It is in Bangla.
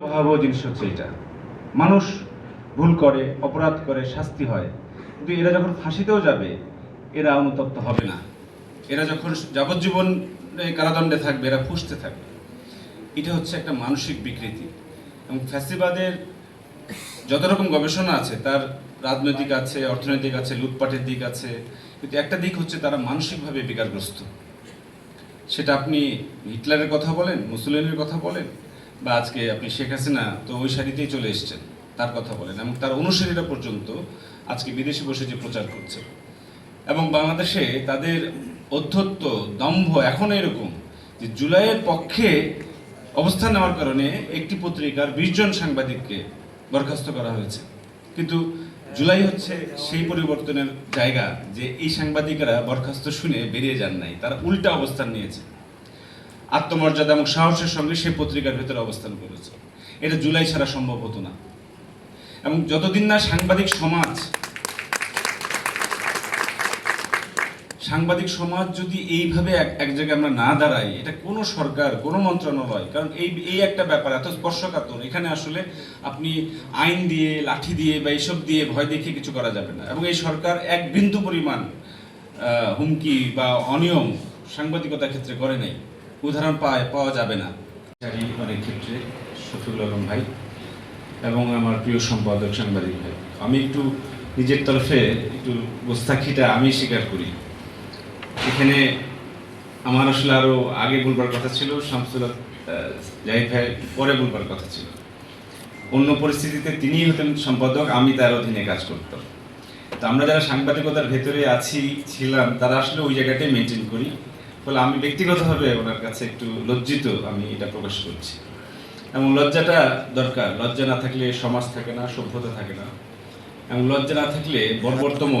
ভয়াবহ জিনিস হচ্ছে এটা। মানুষ ভুল করে, অপরাধ করে, শাস্তি হয়। কিন্তু এরা যখন ফাঁসিতেও যাবে, এরা অনুতপ্ত হবে না। এরা যখন যাবজ্জীবন কারাদণ্ডে থাকবে, এরা ফুসতে থাকবে। এটা হচ্ছে একটা মানসিক বিকৃতি। এবং ফ্যাসিবাদের যত রকম গবেষণা আছে, তার রাজনৈতিক আছে, অর্থনৈতিক আছে, লুটপাটের দিক আছে, কিন্তু একটা দিক হচ্ছে তারা মানসিকভাবে বিকারগ্রস্ত। সেটা আপনি হিটলারের কথা বলেন, মুসলিমের কথা বলেন বা আজকে আপনি শেখ হাসিনা, তো ওই সারিতেই চলে এসেছেন, তার কথা বলেন। এবং তার অনুসারীরা পর্যন্ত আজকে বিদেশে বসে যে প্রচার করছে। এবং বাংলাদেশে তাদের অধ্যত্ব দম্ভ এখন এরকম যে জুলাইয়ের পক্ষে অবস্থান নেওয়ার কারণে একটি পত্রিকার বিশ জন সাংবাদিককে বরখাস্ত করা হয়েছে। কিন্তু জুলাই হচ্ছে সেই পরিবর্তনের জায়গা যে এই সাংবাদিকেরা বরখাস্ত শুনে বেরিয়ে যান নাই, তারা উল্টা অবস্থান নিয়েছে। আত্মমর্যাদা এবং সাহসের সঙ্গে সেই পত্রিকার ভেতরে অবস্থান করেছে। এটা জুলাই ছাড়া সম্ভব হতো না। এবং যতদিন না সাংবাদিক সমাজ সাংবাদিক সমাজ যদি এইভাবে এক এক জায়গায় আমরা না দাঁড়াই, এটা কোনো সরকার, কোনো মন্ত্রণালয়, কারণ এই এই একটা ব্যাপার এত স্পর্শকাতর। এখানে আসলে আপনি আইন দিয়ে, লাঠি দিয়ে বা এইসব দিয়ে ভয় দেখিয়ে কিছু করা যাবে না। এবং এই সরকার এক বিন্দু পরিমাণ হুমকি বা অনিয়ম সাংবাদিকতার ক্ষেত্রে করে নেই। উদাহরণ পায়, পাওয়া যাবে না। অনেক ক্ষেত্রে শফিকুল আলম ভাই এবং আমার প্রিয় সম্পাদক সাংবাদিক ভাই। আমি একটু নিজের তরফে একটু গোস্তাখিটা আমি স্বীকার করি। এখানে আমার আসলে আরও আগে বলবার কথা ছিল, শামসুল জাহিদ ভাই পরে বলবার কথা ছিল। অন্য পরিস্থিতিতে তিনিই হতেন সম্পাদক, আমি তার অধীনে কাজ করতাম। তো আমরা যারা সাংবাদিকতার ভেতরে আছি, ছিলাম, তারা আসলে ওই জায়গাটাই মেনটেন করি। ফলে আমি ব্যক্তিগতভাবে ওনার কাছে একটু লজ্জিত আমি এটা প্রকাশ করছি। এবং লজ্জাটা দরকার, লজ্জা না থাকলে সমাজ থাকে না, সভ্যতা থাকে না। এবং লজ্জা না থাকলে বর্বরতম